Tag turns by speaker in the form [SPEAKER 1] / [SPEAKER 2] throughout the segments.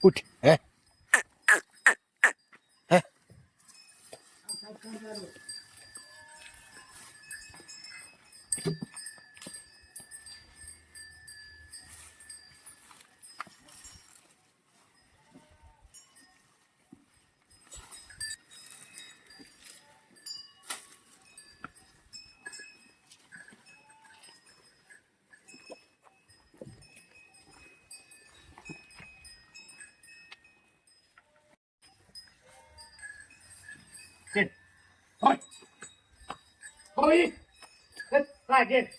[SPEAKER 1] Gut.
[SPEAKER 2] होय Hoy. Sit. Rajesh.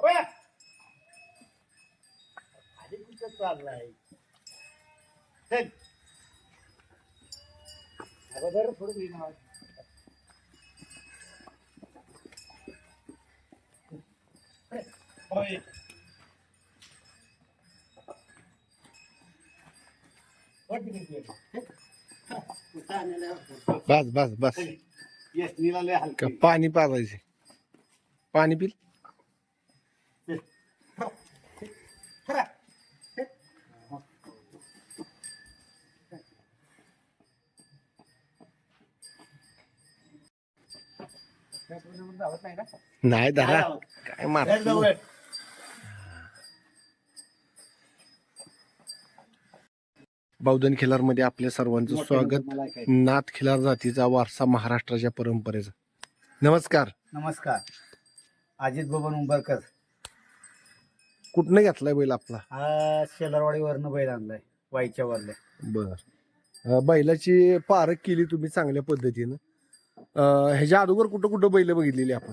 [SPEAKER 2] होय. खाली कुठं चाललाय चल थोडं घे ना. होय. वर
[SPEAKER 1] बस बस बस. का पाणी पाजायचे. पाणी पिल. नाही धरा. काय मार बौद्धन खिलारमध्ये आपल्या सर्वांचं स्वागत. नाथ खिलार जातीचा वारसा महाराष्ट्राच्या परंपरेचा. नमस्कार.
[SPEAKER 2] नमस्कार. अजित बबन उंबरकर.
[SPEAKER 1] कुठनं घेतलाय बैल आपला?
[SPEAKER 2] हा शेलारवाडीवरनं बैल आणलाय वाईच्या वरले.
[SPEAKER 1] बर. अं, बैलाची पारख केली तुम्ही चांगल्या पद्धतीनं. अं, ह्याच्या अगोदर कुठं कुठं बैल बघितलेली आपण?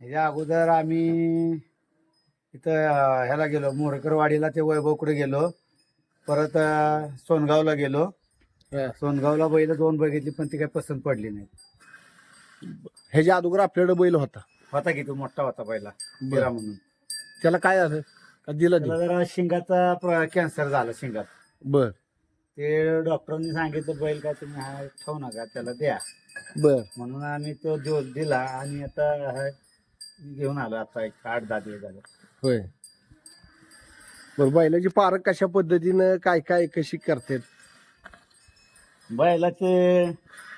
[SPEAKER 2] ह्याच्या अगोदर आम्ही इथं अं, ह्याला गेलो मोरकरवाडीला ते वैभवकडे गेलो. परत अं, सोनगावला गेलो. सोनगावला बैल दोन बघितली पण ती काही पसंत पडली नाही.
[SPEAKER 1] ह्याच्या अगोदर आपल्याकडे बैल होता.
[SPEAKER 2] होता की तो मोठा होता पहिला बिरा. म्हणून.
[SPEAKER 1] त्याला काय झालं? का दिला
[SPEAKER 2] त्याला
[SPEAKER 1] नाही?
[SPEAKER 2] जरा शिंगाचा कॅन्सर झाला शिंगात.
[SPEAKER 1] बर.
[SPEAKER 2] ते डॉक्टरांनी सांगितलं बैल काय तुम्ही हा ठेवू नका त्याला द्या.
[SPEAKER 1] बर.
[SPEAKER 2] म्हणून आम्ही तो दिवस दिला आणि आता हा घेऊन आलो आता एक आठ दहा दिवस झाले.
[SPEAKER 1] होय. बर बैलाची पारख कशा पद्धतीनं काय काय कशी करतात?
[SPEAKER 2] बैलाचे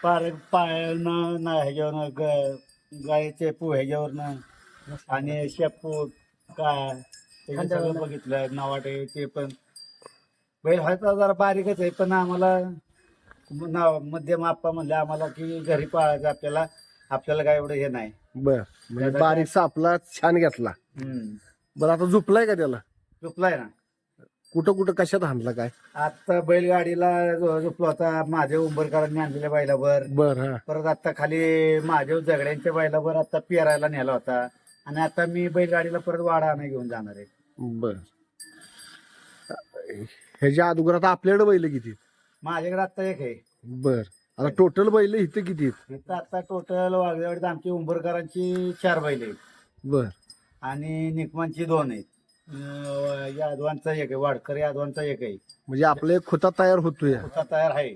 [SPEAKER 2] पार पायानं ना ह्याच्यावरनं ग- गायीचे पू ह्याच्यावरनं आणि शेपूट काय ते सगळं बघितलं नवाटे ते पण. बैल व्हायचा जरा बारीकच आहे पण आम्हाला नाव मध्यम आप्पा म्हणले आम्हाला की घरी पाळायचं आपल्याला आपल्याला काय एवढं हे नाही.
[SPEAKER 1] बर म्हणजे बारीक सापला छान घेतला.
[SPEAKER 2] हम्म.
[SPEAKER 1] बरं आता झोपलाय का त्याला?
[SPEAKER 2] झोपलाय ना.
[SPEAKER 1] कुठं कुठं कशात हाणला काय?
[SPEAKER 2] आता बैलगाडीला जो- झोपलो होता माझ्या उंबरकरांनी आणलेल्या बैलावर.
[SPEAKER 1] बर हा.
[SPEAKER 2] परत आता खाली माझ्या झगड्यांच्या बैलावर आता पेरायला नेला होता. आणि आता मी बैलगाडीला परत वाडा आणा घेऊन जाणार आहे.
[SPEAKER 1] बर. ह्याच्या अगोदर आता आपल्याकडे बैल किती?
[SPEAKER 2] माझ्याकडे आता एक आहे.
[SPEAKER 1] बर. आता टोटल बैल इथं किती आहेत?
[SPEAKER 2] इथं आता टोटल वागदेवाडीत आमची उंबरकरांची चार बैल आहेत.
[SPEAKER 1] बर.
[SPEAKER 2] आणि निकमांची दोन आहेत. अं, यादवांचा एक आहे वाडकर यादवांचा एक आहे
[SPEAKER 1] म्हणजे आपले खुता तयार होतोय.
[SPEAKER 2] होता तयार आहे.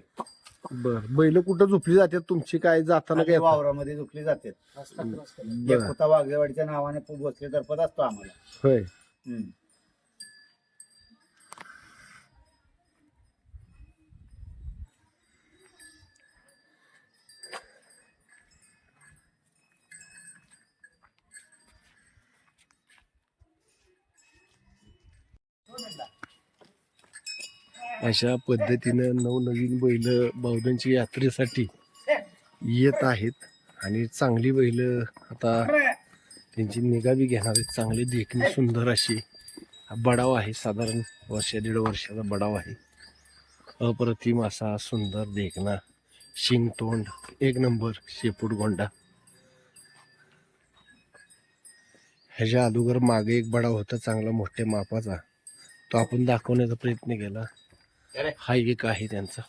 [SPEAKER 1] बर बैल कुठं झोपली जातात? तुमची काय जाताना
[SPEAKER 2] आणि
[SPEAKER 1] काय
[SPEAKER 2] वावरामध्ये झोपली जाते एक
[SPEAKER 1] बर
[SPEAKER 2] होता वागदेवाडीच्या नावाने बसले तर्फत असतो आम्हाला.
[SPEAKER 1] होय.
[SPEAKER 2] हम्म.
[SPEAKER 1] अशा पद्धतीनं नवनवीन बैल बावधनच्या यात्रेसाठी येत आहेत. आणि चांगली बैल आता त्यांची निगा बी घेणार आहेत. चांगली देखणी सुंदर अशी बडाव आहे. साधारण वर्ष दीड वर्षाचा बडाव आहे. अप्रतिम असा सुंदर देखणा शिंग तोंड एक नंबर शेपूट गोंडा ह्याच्या अगोदर मागे एक बडाव होता चांगला मोठ्या मापाचा. तो आपण दाखवण्याचा प्रयत्न केला. हायवे एक आहे त्यांचा?